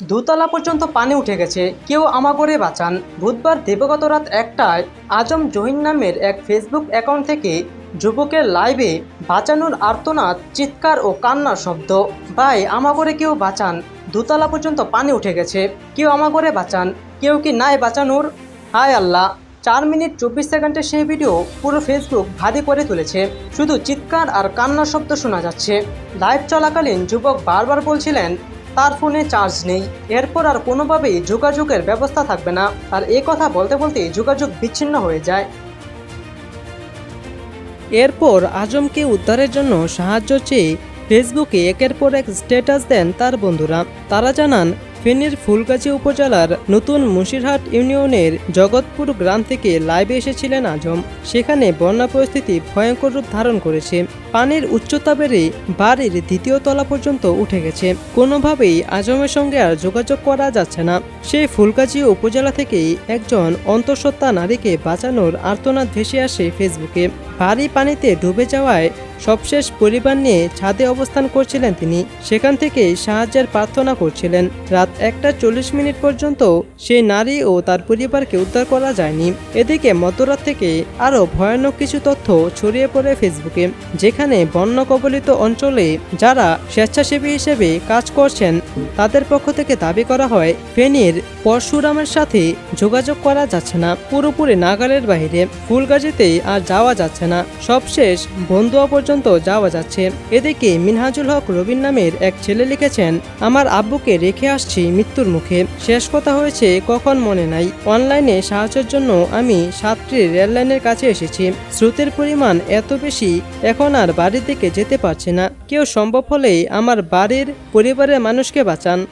দোতলা পর্যন্ত পানি উঠে গেছে। কেউ আমা করে বাঁচান। বুধবার দিবগত রাত একটায় আজম জহিন নামের এক ফেসবুক অ্যাকাউন্ট থেকে যুবকের লাইভে বাঁচানোর আর্তনাদ, চিৎকার ও কান্নার শব্দ। ভাই, আমা করে কেউ বাঁচান। দুতলা পর্যন্ত পানি উঠে গেছে। কেউ আমা করে বাঁচান। কেউ কি নাই বাঁচানোর? হায় আল্লাহ! চার মিনিট চব্বিশ সেকেন্ডের সেই ভিডিও পুরো ফেসবুক ভারী করে তুলেছে। শুধু চিৎকার আর কান্নার শব্দ শোনা যাচ্ছে। লাইভ চলাকালীন যুবক বারবার বলছিলেন তার ফোনে চার্জ নেই। এরপর আর কোনোভাবেই যোগাযোগের ব্যবস্থা থাকবে না। আর এ কথা বলতে বলতে যোগাযোগ বিচ্ছিন্ন হয়ে যায়। এরপর আজমকে উদ্ধারের জন্য সাহায্য চেয়ে ফেসবুকে একের পর এক স্ট্যাটাস দেন তার বন্ধুরা। তারা জানান, ফেনীর ফুলগাজী উপজেলার নতুন মুশিরহাট ইউনিয়নের জগৎপুর গ্রাম থেকে লাইভে এসেছিলেন আজম। সেখানে বন্যা পরিস্থিতি ভয়ঙ্কর রূপ ধারণ করেছে। পানির উচ্চতা বেড়ে বাড়ির দ্বিতীয় তলা পর্যন্ত উঠে গেছে। কোনোভাবেই আজমের সঙ্গে আর যোগাযোগ করা যাচ্ছে না। সেই ফুলগাজী উপজেলা থেকেই একজন অন্তঃসত্ত্বা নারীকে বাঁচানোর আর্তনাদ ভেসে আসে ফেসবুকে। ভারী পানিতে ডুবে যাওয়ায় সবশেষ পরিবার নিয়ে ছাদে অবস্থান করছিলেন তিনি। সেখান থেকে সাহায্যের প্রার্থনা করছিলেন। রাত একটা চল্লিশ মিনিট পর্যন্ত সেই নারী ও তার পরিবারকে উদ্ধার করা যায়নি। এদিকে মধ্যরাত থেকে আরও ভয়ানক কিছু তথ্য ছড়িয়ে পড়ে ফেসবুকে, যেখানে বন্যা কবলিত অঞ্চলে যারা স্বেচ্ছাসেবী হিসেবে কাজ করছেন তাদের পক্ষ থেকে দাবি করা হয়, ফেনীর পরশুরামের সাথে যোগাযোগ করা যাচ্ছে না। পুরোপুরি নাগালের বাইরে ফুলগাজিতে আর যাওয়া যাচ্ছে না। সবশেষ বন্ধুয়া পর্যন্ত যাওয়া যাচ্ছে। এদিকে মিনহাজুল হক রবিন নামের এক ছেলে লিখেছেন, আমার আব্বুকে রেখে আসছি মৃত্যুর মুখে। শেষ কথা হয়েছে কখন মনে নাই। অনলাইনে সাহায্যের জন্য আমি সাতটি রেললাইনের কাছে এসেছি। স্রোতের পরিমাণ এত বেশি, এখন আর বাড়ির দিকে যেতে পারছি না। কেউ সম্ভব হলেই আমার বাড়ির পরিবারের মানুষকে বাঁচান।